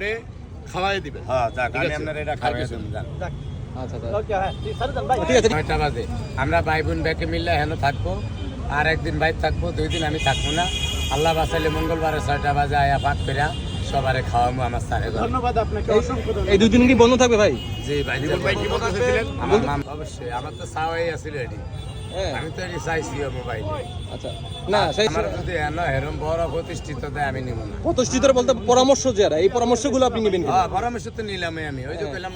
আপনি খাওয়াই দিবেন। হ্যাঁ যাক আমি আপনার এটা আর খাওয়াই দেব না। যান। আচ্ছা হ্যাঁ আমরা ভাই বোন ব্যাকে মিললে হেন থাকব আর একদিন ভাই থাকব দুই দিন আমি থাকব না। আল্লাহ বাসাইলে মঙ্গলবারে ছয়টা বাজে আয়া পাক ফেরা সবারে খাওয়াবো আমার স্যারে ধন্যবাদ আপনাকে এই দুই দিন কি বন্ধ থাকবে ভাই? জি ভাই আমার অবশ্যই আমার তো চাওয়াই আছিল এটি। আমি তো চাইছি মোবাইলে আচ্ছা না আমার যদি হেন বড় প্রতিষ্ঠিত আমি নিব না। প্রতিষ্ঠিত বলতে পরামর্শ যারা এই পরামর্শগুলো আপনি নেবেন? হ্যাঁ পরামর্শ তো নিলামই আমি। ওই যে কইলাম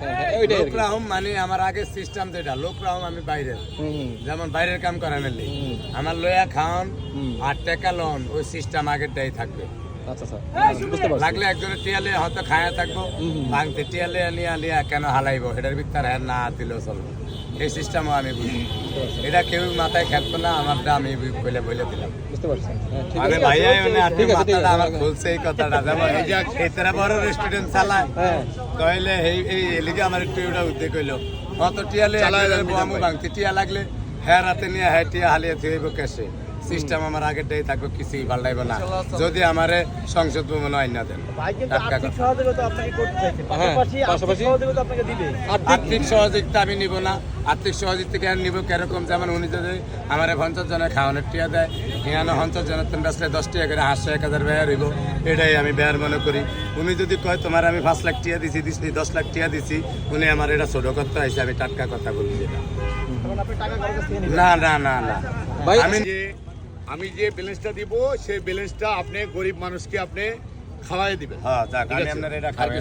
হ্যাঁ, হ্যাঁ। মানে আমার সিস্টেম যেটা আমি বাইরের। যেমন বাইরের কাম করানোর আমার লয়া খাওয়ান। আর টাকা লোন ওই সিস্টেম আগেরটাই থাকবে। আচ্ছা আচ্ছা। বুঝতে লাগলে একজনের টিয়ালে হয়তো খায়া থাকব। ভাঙতে টিয়ালে নিয়ে লিয়া কেন হালাইবো? এটার ভিতর হ্যাঁ না দিলেও চলবে। এই সিস্টেমও আমি বুঝি। এটা কেউ মাথায় খেলতো না আমারটা আমি বলে বলে দিলাম। বুঝতে হ্যাঁ, আমি ভাইয়া মানে আপনি ঠিক মাথাটা আমার খুলছে এই কথাটা। যেমন এই যে এই তেরা বড় রেস্টুরেন্ট চালায় হ্যাঁ। তাহলে এই এই এলিগে আমার একটু ওটা উদ্যোগ হইল। অত টিয়ালে চালায় যান আমি। ভাঙতে টিয়া লাগলে হ্যাঁ রাতে নিয়ে হ্যাঁ টিয়া হালিয়ে থইব সিস্টেম আমার আগের ডেই থাকবে কিছুই পাল্টাইব না। যদি আমারে সংসদ ভবন আইন না দেন টাটকা আর্থিক কথা। সহযোগিতা আপনাকে করতে চাইছে। হ্যাঁ, আর্থিক সহযোগিতা আপনাকে দিবে। আর্থিক আর্থিক সহযোগিতা আমি নিব না। আর্থিক সহযোগিতা কেন নিব? কেরকম? যেমন উনি যদি আমার পঞ্চাশ জনের খাওয়ানোর টিয়া দেয় এখানে পঞ্চাশ জনের তুমি বেসলে দশ টাকা করে হাসশো এক হাজার ব্যয় হইব এটাই আমি ব্যয়ের মনে করি। উনি যদি কয় তোমার আমি পাঁচ লাখ টিয়া দিছি দিছি দশ লাখ টিয়া দিছি উনি আমার এটা ছোট করতে হয়েছে আমি টাটকা কথা বলি যেটা না না না না। ভাই আমি যে আমি যে ব্যালেন্সটা দিব সেই ব্যালেন্সটা আপনি গরিব মানুষকে আপনি খাওয়াই দিবেন। হ্যাঁ যাক ঠিক আমি আপনার এটা খাওয়াই।